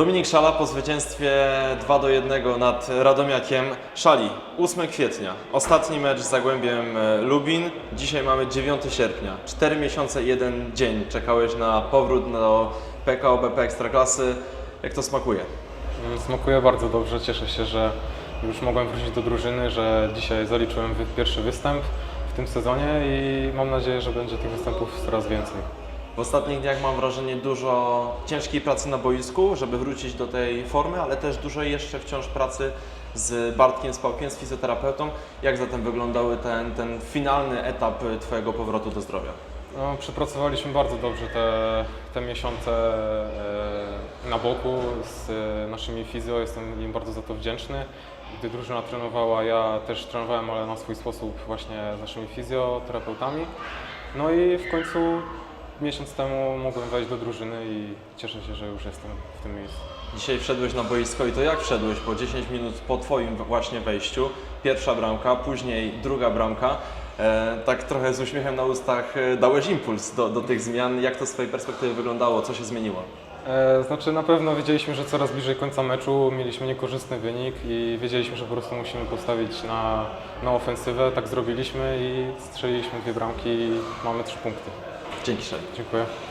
Dominik Szala po zwycięstwie 2 do 1 nad Radomiakiem. Szali, 8 kwietnia, ostatni mecz z Zagłębiem e, Lubin. Dzisiaj mamy 9 sierpnia. 4 miesiące i jeden dzień czekałeś na powrót do PKO BP Ekstraklasy. Jak to smakuje? Smakuje bardzo dobrze. Cieszę się, że już mogłem wrócić do drużyny, że dzisiaj zaliczyłem pierwszy występ w tym sezonie i mam nadzieję, że będzie tych występów coraz więcej. W ostatnich dniach mam wrażenie dużo ciężkiej pracy na boisku, żeby wrócić do tej formy, ale też dużo jeszcze wciąż pracy z Bartkiem Spałkiem, z fizjoterapeutą. Jak zatem wyglądał ten, ten finalny etap Twojego powrotu do zdrowia? No, przepracowaliśmy bardzo dobrze te, te miesiące e, na boku z e, naszymi fizjo. Jestem im bardzo za to wdzięczny. Gdy drużyna trenowała, ja też trenowałem, ale na swój sposób właśnie z naszymi fizjoterapeutami. No i w końcu miesiąc temu mogłem wejść do drużyny i cieszę się, że już jestem w tym miejscu. Dzisiaj wszedłeś na boisko i to jak wszedłeś po 10 minut po Twoim właśnie wejściu? Pierwsza bramka, później druga bramka. E, tak trochę z uśmiechem na ustach e, dałeś impuls do, do tych zmian. Jak to z Twojej perspektywy wyglądało? Co się zmieniło? E, Znaczy na pewno wiedzieliśmy, że coraz bliżej końca meczu mieliśmy niekorzystny wynik i wiedzieliśmy, że po prostu musimy postawić na, na ofensywę. Tak zrobiliśmy i strzeliliśmy dwie bramki i mamy trzy punkty. Dzięki Szeli. Dziękuję.